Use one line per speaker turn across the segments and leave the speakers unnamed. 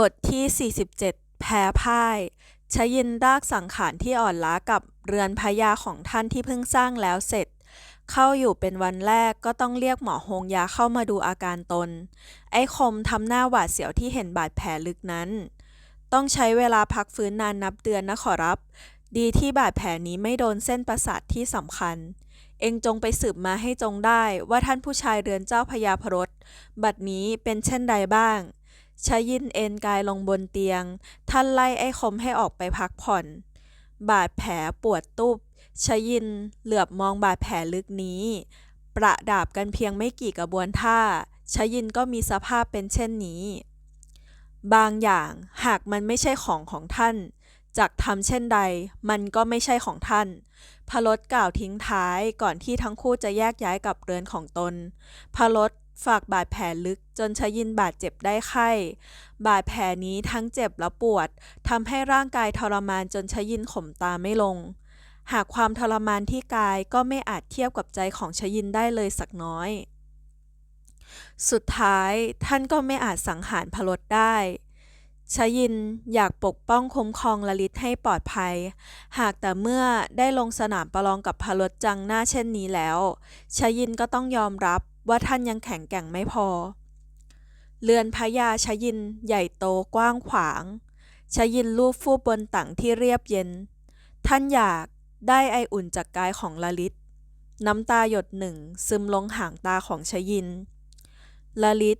บทที่ 47 แพ้พ่ายชยินรากสังขารที่อ่อนล้ากับเรือนพญาของท่านที่เพิ่งสร้างแล้วเสร็จ เข้าอยู่เป็นวันแรกก็ต้องเรียกหมอฮงยาเข้ามาดูอาการตน ไอ้คมทำหน้าหวาดเสียวที่เห็นบาดแผลลึกนั้น ต้องใช้เวลาพักฟื้นนานนับเดือนนะขอรับ ดีที่บาดแผลนี้ไม่โดนเส้นประสาทที่สำคัญ เองจงไปสืบมาให้จงได้ว่าท่านผู้ชายเรือนเจ้าพญาพรตบัดนี้เป็นเช่นใดบ้าง ชายินเอนกายลงบนเตียง ท่านไล่ไอ้คมให้ออกไปพักผ่อน บาดแผลปวดตุบชายินเหลือบมองบาดแผลลึกนี้ ประดาบกันเพียงไม่กี่กระบวนท่าชายินก็มีสภาพเป็นเช่นนี้ บางอย่างหากมันไม่ใช่ของของท่านจักทำเช่นใด มันก็ไม่ใช่ของท่าน พรลดกล่าวทิ้งท้ายก่อนที่ทั้งคู่จะแยกย้ายกลับเรือนของตน พรลด ฝากบาดแผลลึกจนชยินบาดเจ็บได้ไข้ บาดแผลนี้ทั้งเจ็บและปวดทำให้ร่างกายทรมานจนชยินข่มตาไม่ลง หากความทรมานที่กายก็ไม่อาจเทียบกับใจของชยินได้เลยสักน้อย สุดท้ายท่านก็ไม่อาจสังหารพลดได้ชยินอยากปกป้องคุ้มครองลลิตให้ปลอดภัย หากแต่เมื่อได้ลงสนามประลองกับพลดจังหน้าเช่นนี้แล้วชยินก็ต้องยอมรับ ว่าท่านยังแข็งแกร่งไม่พอ เรือนพระยาชยินใหญ่โตกว้างขวาง ชยินลูบฟูบบนตังที่เรียบเย็น ท่านอยากได้ไออุ่นจากกายของลลิต น้ำตาหยดหนึ่งซึมลงห่างตาของชยินลลิต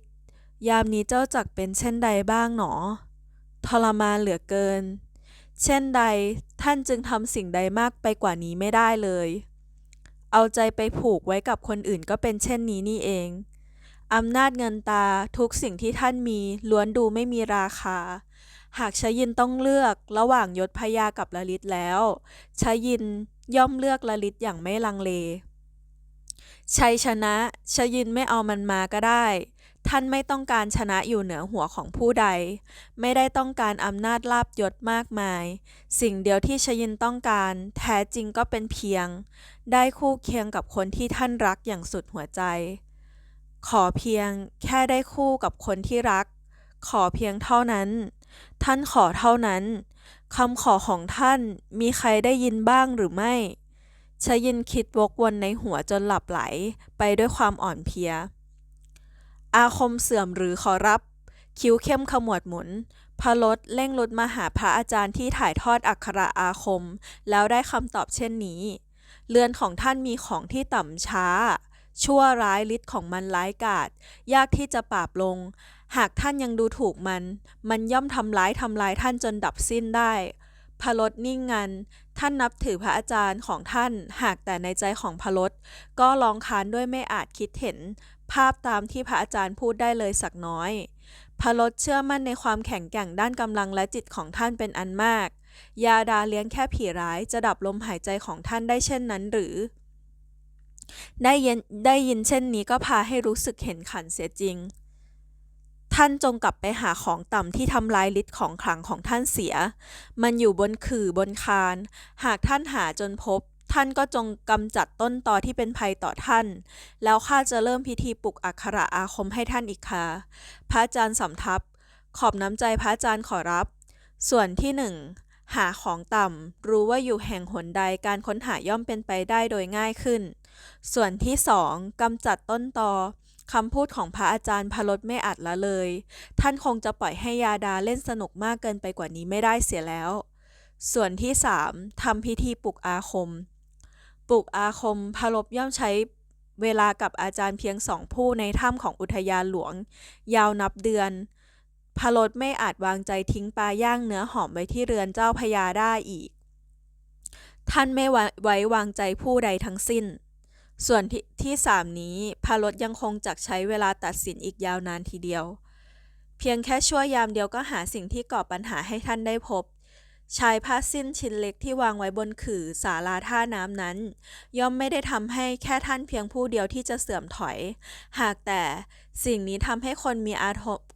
ยามนี้เจ้าจักเป็นเช่นใดบ้างหนอ ทรมานเหลือเกิน เช่นใดท่านจึงทำสิ่งใดมากไปกว่านี้ไม่ได้เลย เอาใจไปผูกไว้กับคนอื่นก็เป็นเช่นนี้นี่เองอำนาจเงินตาทุกสิ่งที่ท่านมีล้วนดูไม่มีราคา หากชยินต้องเลือกระหว่างยศพยากับลลิตแล้วชยินย่อมเลือกลลิตอย่างไม่ลังเลชัยชนะชยินไม่เอามันมาก็ได้ ท่านไม่ต้องการชนะอยู่เหนือหัวของผู้ใด ไม่ได้ต้องการอำนาจลาบยศมากมาย สิ่งเดียวที่ชยินต้องการ แท้จริงก็เป็นเพียง ได้คู่เคียงกับคนที่ท่านรักอย่างสุดหัวใจ ขอเพียงแค่ได้คู่กับคนที่รัก ขอเพียงเท่านั้น ท่านขอเท่านั้นคำขอของท่านมีใครได้ยินบ้างหรือไม่ชยินคิดวกวนในหัวจนหลับไหล ไปด้วยความอ่อนเพลีย อาคมเสื่อมหรือขอรับ คิ้วเข้มขมวดหมุนพลดเร่งรุดมาหาพระอาจารย์ที่ถ่ายทอดอักขระอาคม แล้วได้คำตอบเช่นนี้ เรือนของท่านมีของที่ต่ำช้า ชั่วร้ายฤทธิ์ของมันร้ายกาจยากที่จะปราบลง หากท่านยังดูถูกมัน มันย่อมทำร้ายทำลายท่านจนดับสิ้นได้พลดนิ่งงัน ท่านนับถือพระอาจารย์ของท่าน หากแต่ในใจของพลดก็ร้องค้านด้วยไม่อาจคิดเห็น ภาพตามที่พระอาจารย์พูดได้เลยสักน้อย พรลดเชื่อมั่นในความแข็งแกร่งด้านกำลังและจิตของท่านเป็นอันมาก ยาดาเลี้ยงแค่ผีร้ายจะดับลมหายใจของท่านได้เช่นนั้นหรือ ได้ยินได้ยินเช่นนี้ก็พาให้รู้สึกเห็นขันเสียจริง ท่านจงกลับไปหาของต่ำที่ทำลายฤทธิ์ของขลังของท่านเสีย มันอยู่บนขื่อบนคาน หากท่านหาจนพบ ท่านก็จงกำจัดต้นตอที่เป็นภัยต่อท่าน แล้วข้าจะเริ่มพิธีปลุกอักขระอาคมให้ท่านอีกค่ะพระอาจารย์สำทับ ขอบน้ำใจพระอาจารย์ขอรับ ส่วนที่หนึ่งหาของต่ำ รู้ว่าอยู่แห่งหนใดการค้นหาย่อมเป็นไปได้โดยง่ายขึ้น ส่วนที่สองกำจัดต้นตอคำพูดของพระอาจารย์พลดไม่อาจละเลย ท่านคงจะปล่อยให้ยาดาเล่นสนุกมากเกินไปกว่านี้ไม่ได้เสียแล้ว ส่วนที่สามทำพิธีปลุกอาคม ปลุกอาคมพลบย่อมใช้เวลากับอาจารย์เพียงสองผู้ในถ้ำของอุทยานหลวง ยาวนับเดือนพลดไม่อาจวางใจทิ้งปลาย่างเนื้อหอมไว้ที่เรือนเจ้าพญาได้อีก ท่านไม่ไว้วางใจผู้ใดทั้งสิ้น ส่วนที่ที่สามนี้พารถยังคงจักใช้เวลาตัดสินอีกยาวนานทีเดียว เพียงแค่ชั่วยามเดียวก็หาสิ่งที่ก่อปัญหาให้ท่านได้พบ ชายผ้าสิ้นชิ้นเล็กที่วางไว้บนขื่อศาลาท่าน้ำนั้น ย่อมไม่ได้ทำให้แค่ท่านเพียงผู้เดียวที่จะเสื่อมถอย หากแต่สิ่งนี้ทำให้คนมีอา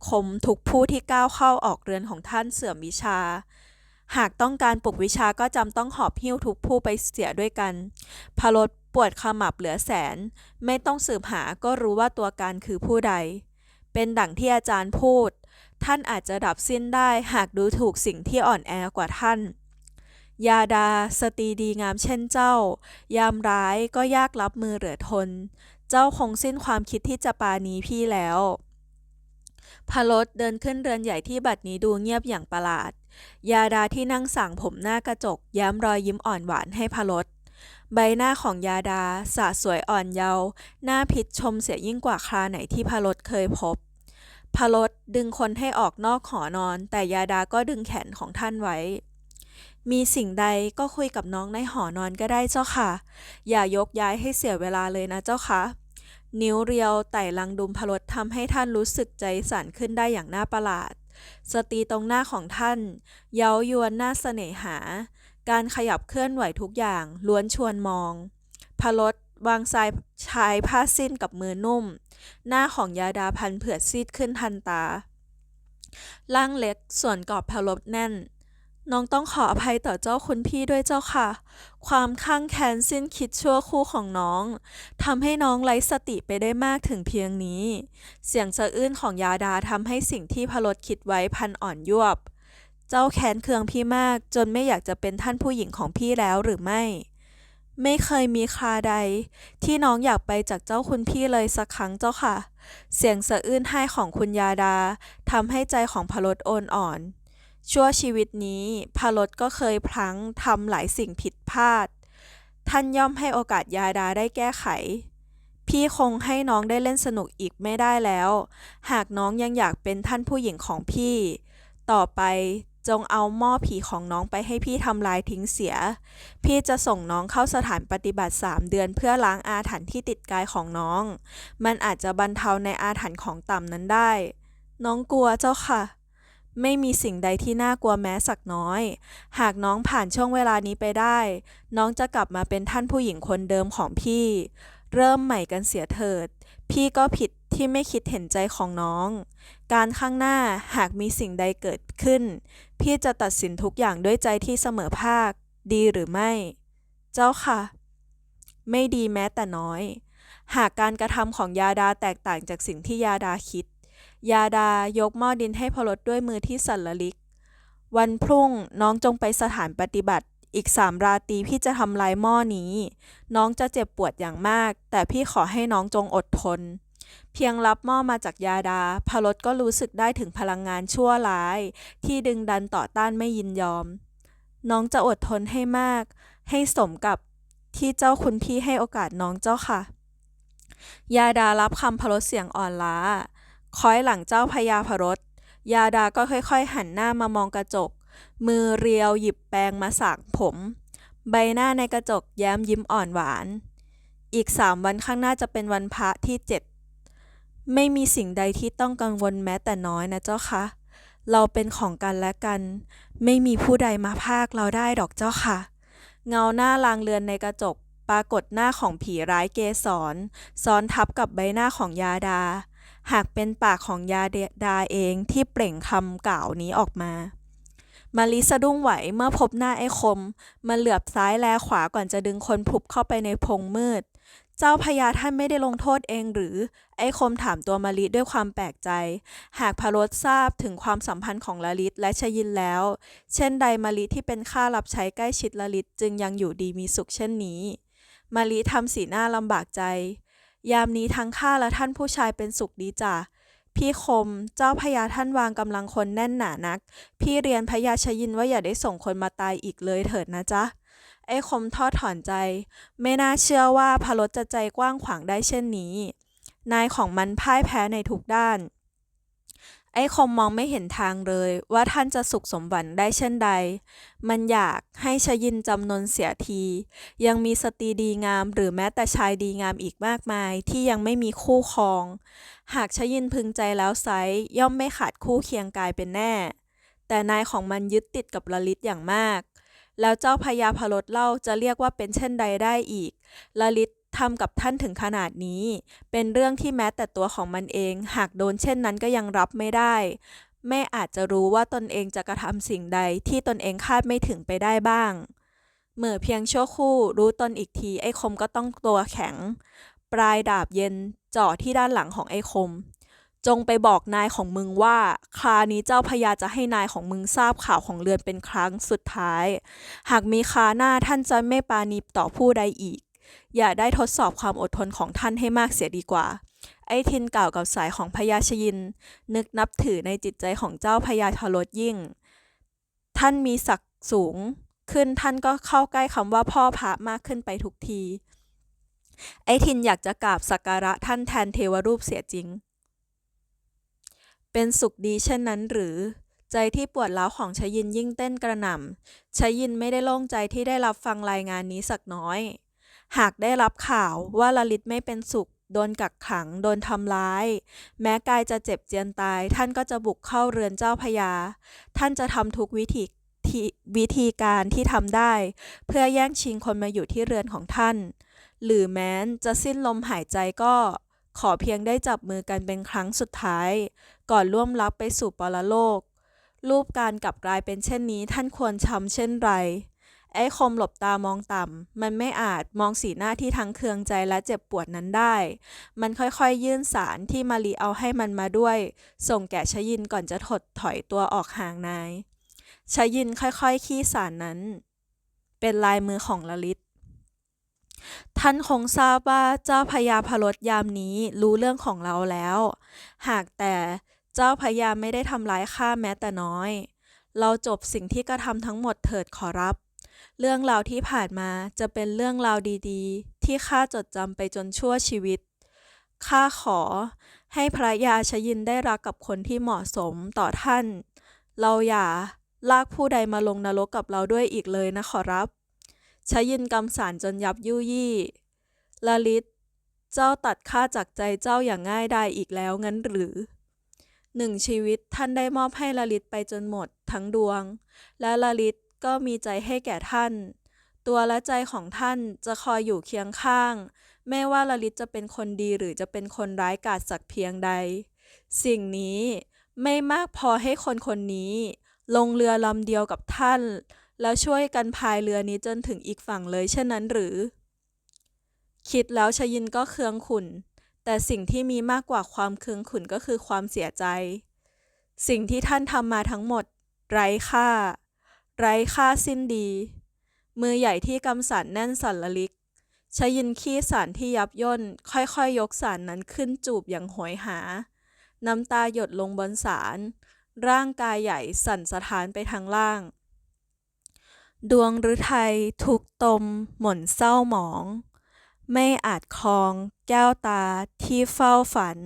คมทุกผู้ที่ก้าวเข้าออกเรือนของท่านเสื่อมวิชา หากต้องการปลุกวิชาก็จำต้องหอบหิ้วทุกผู้ไปเสียด้วยกัน พลดปวดขมับเหลือแสน ไม่ต้องสืบหาก็รู้ว่าตัวการคือผู้ใด เป็นดั่งที่อาจารย์พูด ท่านอาจจะดับสิ้นได้หากดูถูกสิ่งที่อ่อนแอกว่าท่าน ยาดา สตรีดีงามเช่นเจ้า ยามร้ายก็ยากรับมือเหลือทน เจ้าคงสิ้นความคิดที่จะปาณีพี่แล้วพลดเดินขึ้นเรือนใหญ่ที่บัดนี้ดูเงียบอย่างประหลาด ยาดาที่นั่งสั่งผมหน้ากระจก ย้ำรอยยิ้มอ่อนหวานให้พลดใบหน้าของยาดาสะสวยอ่อนเยาว์หน้าพิษชมเสียยิ่งกว่าคราไหนที่พลดเคยพบ พลดดึงคนให้ออกนอกหอนอน แต่ยาดาก็ดึงแขนของท่านไว้ มีสิ่งใดก็คุยกับน้องในหอนอนก็ได้เจ้าค่ะ อย่ายกย้ายให้เสียเวลาเลยนะเจ้าค่ะ นิ้วเรียวไต่ลังดุมพลดทำให้ท่านรู้สึกใจสั่นขึ้นได้อย่างน่าประหลาด สตีตรงหน้าของท่าน เย้ายวนน่าเสน่หา การขยับเคลื่อนไหวทุกอย่างล้วนชวนมองพลด วางสายชายผ้าสิ้นกับมือนุ่ม หน้าของยาดาพันเผือดซีดขึ้นทันตา ร่างเล็กส่วนกรอบพลดแน่น น้องต้องขออภัยต่อเจ้าคุณพี่ด้วยเจ้าค่ะ ความข้างแค้นสิ้นคิดชั่วคู่ของน้องทำให้น้องไร้สติไปได้มากถึงเพียงนี้ เสียงสะอื้นของยาดาทำให้สิ่งที่พลดคิดไว้พันอ่อนยวบ เจ้าแค้นเคืองพี่มากจนไม่อยากจะเป็นท่านผู้หญิงของพี่แล้วหรือไม่ ไม่เคยมีคราใด ที่น้องอยากไปจากเจ้าคุณพี่เลยสักครั้งเจ้าค่ะ เสียงสะอื้นไห้ของคุณยาดาทำให้ใจของพลดโอนอ่อน ชั่วชีวิตนี้พลดก็เคยพลั้งทำหลายสิ่งผิดพลาด ท่านย่อมให้โอกาสยาดาได้แก้ไข พี่คงให้น้องได้เล่นสนุกอีกไม่ได้แล้ว หากน้องยังอยากเป็นท่านผู้หญิงของพี่ ต่อไป จงเอาหม้อผีของน้องไปให้พี่ทำลายทิ้งเสีย พี่จะส่งน้องเข้าสถานปฏิบัติ 3 เดือนเพื่อล้างอาถรรพ์ที่ติดกายของน้อง มันอาจจะบรรเทาในอาถรรพ์ของต่ำนั้นได้ น้องกลัวเจ้าค่ะ ไม่มีสิ่งใดที่น่ากลัวแม้สักน้อย หากน้องผ่านช่วงเวลานี้ไปได้ น้องจะกลับมาเป็นท่านผู้หญิงคนเดิมของพี่ เริ่มใหม่กันเสียเถิด พี่ก็ผิด ที่ไม่คิดเห็นใจของน้อง การข้างหน้าหากมีสิ่งใดเกิดขึ้น พี่จะตัดสินทุกอย่างด้วยใจที่เสมอภาค ดีหรือไม่ เจ้าค่ะ ไม่ดีแม้แต่น้อย หากการกระทำของยาดาแตกต่างจากสิ่งที่ยาดาคิด ยาดายกหม้อดินให้พลดด้วยมือที่สั่นละลิก วันพรุ่งน้องจงไปสถานปฏิบัติอีกสามราตรีพี่จะทำลายหม้อนี้ น้องจะเจ็บปวดอย่างมาก แต่พี่ขอให้น้องจงอดทน เพียงรับหม้อมาจากยาดาพลดก็รู้สึกได้ถึงพลังงานชั่วร้าย ที่ดึงดันต่อต้านไม่ยินยอม น้องจะอดทนให้มาก ให้สมกับที่เจ้าคุณพี่ให้โอกาสน้องเจ้าค่ะ ยาดารับคำพลดเสียงอ่อนล้าคอยหลังเจ้าพญาพรตยาดาก็ค่อยๆ หันหน้ามามองกระจก มือเรียวหยิบแปรงมาสางผม ใบหน้าในกระจกแย้มยิ้มอ่อนหวาน อีกสามวันข้างหน้าจะเป็นวันพระที่เจ็ด ไม่มีสิ่งใดที่ต้องกังวลแม้แต่น้อยนะเจ้าคะเราเป็นของกันและกัน ไม่มีผู้ใดมาพากเราได้ดอกเจ้าค่ะ เงาหน้าลางเรือนในกระจก ปรากฏหน้าของผีร้ายเกสรซ้อนทับกับใบหน้าของยาดา หากเป็นปากของยาดาเองที่เปล่งคำกล่าวนี้ออกมา มาลิสะดุ้งไหวเมื่อพบหน้าไอ้คม มันเหลือบซ้ายแลขวาก่อนจะดึงคนผุบเข้าไปในพงมืด เจ้าพญาท่านไม่ได้ลงโทษเองหรือ ไอ้คมถามตัวมาลิด้วยความแปลกใจ หากพารสทราบถึงความสัมพันธ์ของลลิตและชยินแล้ว เช่นใดมาลิที่เป็นข้ารับใช้ใกล้ชิดลลิตจึงยังอยู่ดีมีสุขเช่นนี้ มาลิทำสีหน้าลำบากใจ ยามนี้ทั้งข้าและท่านผู้ชายเป็นสุขดีจ้ะพี่คม เจ้าพญาท่านวางกำลังคนแน่นหนานัก พี่เรียนพญาชยินว่าอย่าได้ส่งคนมาตายอีกเลยเถิดนะจ๊ะ ไอ้คมทอดถอนใจ ไม่น่าเชื่อว่าพารสจะใจกว้างขวางได้เช่นนี้ นายของมันพ่ายแพ้ในทุกด้าน ไอ้คมมองไม่เห็นทางเลยว่าท่านจะสุขสมหวังได้เช่นใด มันอยากให้ชยินจำนนเสียที ยังมีสตรีดีงามหรือแม้แต่ชายดีงามอีกมากมายที่ยังไม่มีคู่ครอง หากชยินพึงใจแล้วไซย่อมไม่ขาดคู่เคียงกายเป็นแน่แต่นายของมันยึดติดกับลลิตอย่างมาก แล้วเจ้าพญาพรตเล่าจะเรียกว่าเป็นเช่นใดได้อีกลลิตทำกับท่านถึงขนาดนี้ เป็นเรื่องที่แม้แต่ตัวของมันเอง หากโดนเช่นนั้นก็ยังรับไม่ได้ไม่อาจจะรู้ว่าตนเองจะกระทำสิ่งใดที่ตนเองคาดไม่ถึงไปได้บ้าง เมื่อเพียงชั่วครู่รู้ตนอีกทีไอ้คมก็ต้องตัวแข็ง ปลายดาบเย็นเจ่อที่ด้านหลังของไอ้คม จงไปบอกนายของมึงว่า คราวนี้เจ้าพญาจะให้นายของมึงทราบข่าวของเรือนเป็นครั้งสุดท้าย หากมีคราหน้าท่านจะไม่ปาณีต่อผู้ใดอีก อย่าได้ทดสอบความอดทนของท่านให้มากเสียดีกว่า ไอ้ทินกล่าวกับสายของพญาชยิน นึกนับถือในจิตใจของเจ้าพญาทรสยิ่ง ท่านมีศักดิ์สูง ขึ้นท่านก็เข้าใกล้คำว่าพ่อพระมากขึ้นไปทุกทีไอ้ทินอยากจะกราบสักการะท่านแทนเทวรูปเสียจริง เป็นสุขดีเช่นนั้นหรือ ใจที่ปวดร้าวของชยินยิ่งเต้นกระหน่ำชยินไม่ได้โล่งใจที่ได้รับฟังรายงานนี้สักน้อย หากได้รับข่าวว่าลลิตไม่เป็นสุขโดนกักขัง โดนทำร้าย แม้กายจะเจ็บเจียนตาย ท่านก็จะบุกเข้าเรือนเจ้าพญาท่านจะทำทุกวิธีวิธีการที่ทำได้ เพื่อแย่งชิงคนมาอยู่ที่เรือนของท่าน หรือแม้นจะสิ้นลมหายใจก็ ขอเพียงได้จับมือกันเป็นครั้งสุดท้าย ก่อนล่วมลับไปสู่ปรโลก รูปการกลับกลายเป็นเช่นนี้ท่านควรช้ำเช่นไร ไอ้คมหลบตามองต่ำ มันไม่อาจมองสีหน้าที่ทั้งเคืองใจและเจ็บปวดนั้นได้ มันค่อยๆ ยื่นสารที่มารีเอาให้มันมาด้วย ส่งแก่ชยินก่อนจะถดถอยตัวออกห่างนายชยินค่อยๆขี้สารนั้น เป็นลายมือของละลิต ท่านคงทราบว่าเจ้าพญาพรตยามนี้รู้เรื่องของเราแล้ว หากแต่เจ้าพญาไม่ได้ทำร้ายข้าแม้แต่น้อย เราจบสิ่งที่กระทำทั้งหมดเถิดขอรับ เรื่องราวที่ผ่านมาจะเป็นเรื่องราวดีๆ ที่ข้าจดจำไปจนชั่วชีวิตข้าขอให้พระยาชยินได้รักกับคนที่เหมาะสมต่อท่าน เราอย่าลากผู้ใดมาลงนรกกับเราด้วยอีกเลยนะขอรับ ชยินกำสารจนยับยุยี่ลลิตเจ้าตัดข้าจากใจเจ้าอย่างง่ายดายอีกแล้วงั้นหรือหนึ่งชีวิตท่านได้มอบให้ลลิตไปจนหมดทั้งดวง และลลิตก็มีใจให้แก่ท่าน ตัวและใจของท่านจะคอยอยู่เคียงข้างไม่ว่าลลิตจะเป็นคนดีหรือจะเป็นคนร้ายกาจสักเพียงใด สิ่งนี้ไม่มากพอให้คนคนนี้ ลงเรือลำเดียวกับท่าน แล้วช่วยกันพายเรือนี้จนถึงอีกฝั่งเลยเช่นนั้นหรือ คิดแล้วชยินก็เคืองขุน แต่สิ่งที่มีมากกว่าความเคืองขุนก็คือความเสียใจ สิ่งที่ท่านทำมาทั้งหมด ไร้ค่า ไร้ค่าสิ้นดี มือใหญ่ที่กำสันแน่นสันละลิกชยินขี้สารที่ยับย่น ค่อยๆยยกสารนั้นขึ้นจูบอย่างโหยหา น้ำตาหยดลงบนสาร ร่างกายใหญ่สั่นสะท้านไปทางล่าง ดวงฤทัยทุกตมหม่นเศร้าหมอง ไม่อาจคลองแก้วตาที่เฝ้าฝัน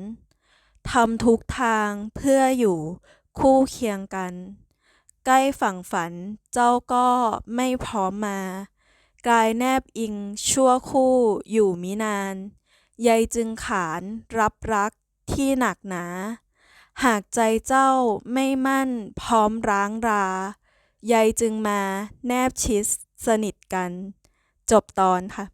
ทำทุกทางเพื่ออยู่คู่เคียงกัน ใกล้ฝั่งฝันเจ้าก็ไม่พร้อมมา กลายแนบอิงชั่วคู่อยู่มินานใยจึงขานรับรักที่หนักหนา หากใจเจ้าไม่มั่นพร้อมร้างรา ใยจึงมาแนบชิดสนิทกัน จบตอนค่ะ